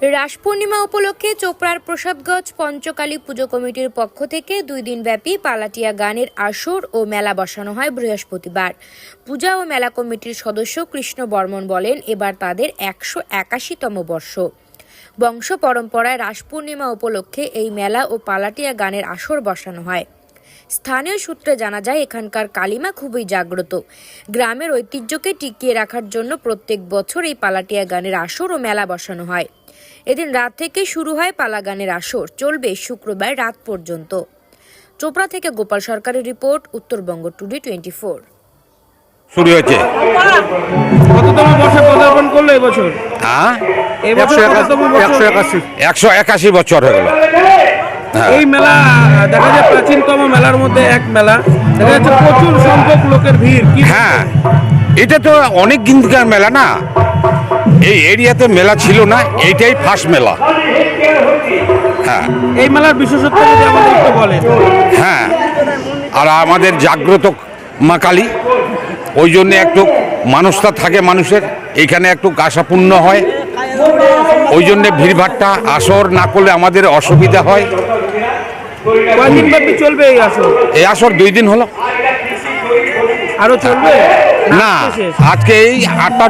রাস পূর্ণিমা উপলক্ষে চোপড়ার প্রসাদগঞ্জ পঞ্চকালী পুজো কমিটির পক্ষ থেকে দুই দিনব্যাপী পালাটিয়া গানের আসর ও মেলা বসানো হয় বৃহস্পতিবার। পূজা ও মেলা কমিটির সদস্য কৃষ্ণ বর্মন বলেন, এবার তাদের একশো একাশিতম বর্ষ। বংশ পরম্পরায় রাস পূর্ণিমা উপলক্ষে এই মেলা ও পালাটিয়া গানের আসর বসানো হয়। স্থানীয় সূত্রে জানা যায়, এখানকার কালিমা খুবই জাগ্রত। গ্রামের ঐতিহ্যকে টিকিয়ে রাখার জন্য প্রত্যেক বছর এই পালাটিয়া গানের আসর ও মেলা বসানো হয়। এদিন রাত থেকে শুরু হয় পালা গানের আসর চলবে শুক্রবার রাত পর্যন্ত। চোপড়া থেকে গোপাল সরকারের report Uttarbanga today twenty four শুরু হয়েছে। কততম বর্ষে পদার্পণ করল এবছর? হ্যাঁ? একশো একাশি বছর হয়ে গেল। হ্যাঁ। এই মেলা দেখা যায় প্রাচীনতম মেলার মধ্যে এক মেলা। দেখা যাচ্ছে প্রচুর সংখ্যক লোকের ভিড়। হ্যাঁ। এটা তো অনেক দিনকার মেলা না? এই এরিয়াতে মেলা ছিল না এইটাই ফার্স্ট মেলা। হ্যাঁ। এই মেলার বিশেষত্ব যদি আমাদের একটু বলেন। হ্যাঁ। আর আমাদের জাগ্রত মা কালী ওই জন্য একটু মানুষটা থাকে মানুষের এখানে একটু আশাপূর্ণ হয়। ওই জন্যে ভিড়ভাট্টা আসর না করলে আমাদের অসুবিধা হয়। চলবে এই আসর? এই আসর দুই দিন হলো। আরও চলবে? না আজকে এই আটটা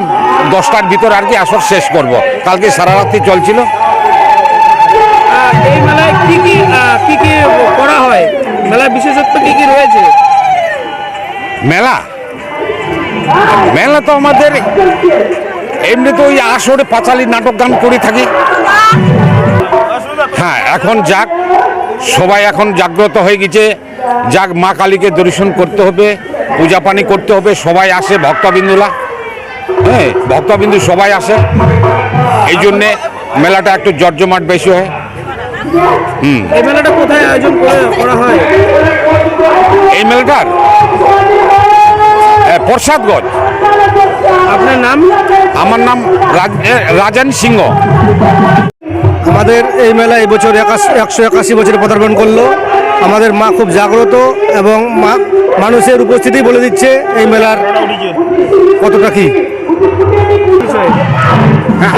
দশটার ভিতর আর কি আসর শেষ করব। কালকে সারা রাত্রি চলছিল। এই মেলায় কি কি কি কি করা হয়? মেলার বিশেষত্ব কি কি রয়েছে? মেলা? মেলা তো আমাদের এমনি তো ওই আসরে পাঁচালি নাটক গান করে থাকি। হ্যাঁ এখন যাক সবাই এখন জাগ্রত হয়ে গেছে। যাক মা কালীকে দর্শন করতে হবে। পূজা পানি করতে হবে সবাই আসে ভক্তবিন্দুলা হ্যাঁ ভক্তবিন্দু সবাই আসে। এই জন্যে মেলাটা একটু জর্জমাট বেশি হয়। এই মেলাটা কোথায় আয়োজন করে- করা হয়? এই মেলাটার? এ, প্রসাদগঞ্জ। আপনার নাম? আমার নাম রাজান সিংহ। আমাদের এই মেলা এই বছর একাশ- একশো একাশি বছরে পদার্পণ করল। আমাদের মা খুব জাগ্রত এবং মা মানুষের উপস্থিতি বলে দিচ্ছে এই মেলার কতটা কি?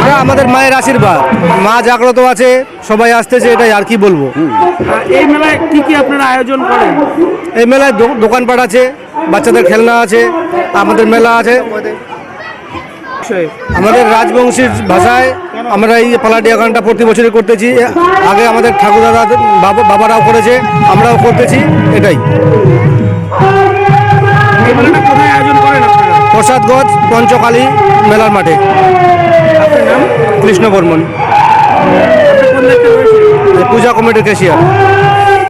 এটা আমাদের মায়ের আশীর্বাদ। মা জাগ্রত আছে সবাই আসতেছে এটাই আর কি বলব? এই মেলায় কি কি আপনারা আয়োজন করেন? এই মেলায় দোকানপাট আছে বাচ্চাদের খেলনা আছে আমাদের মেলা আছে। আমাদের রাজবংশীর ভাষায় আমরা এই পালাডিয়া গানটা প্রতি বছরই করতেছি। আগে আমাদের ঠাকুর দাদা বাবা বাবারাও করেছে আমরাও করতেছি এটাই। প্রসাদগঞ্জ পঞ্চকালী মেলার মাঠে। কৃষ্ণ বর্মন। পূজা কমিটির ক্যাশিয়ার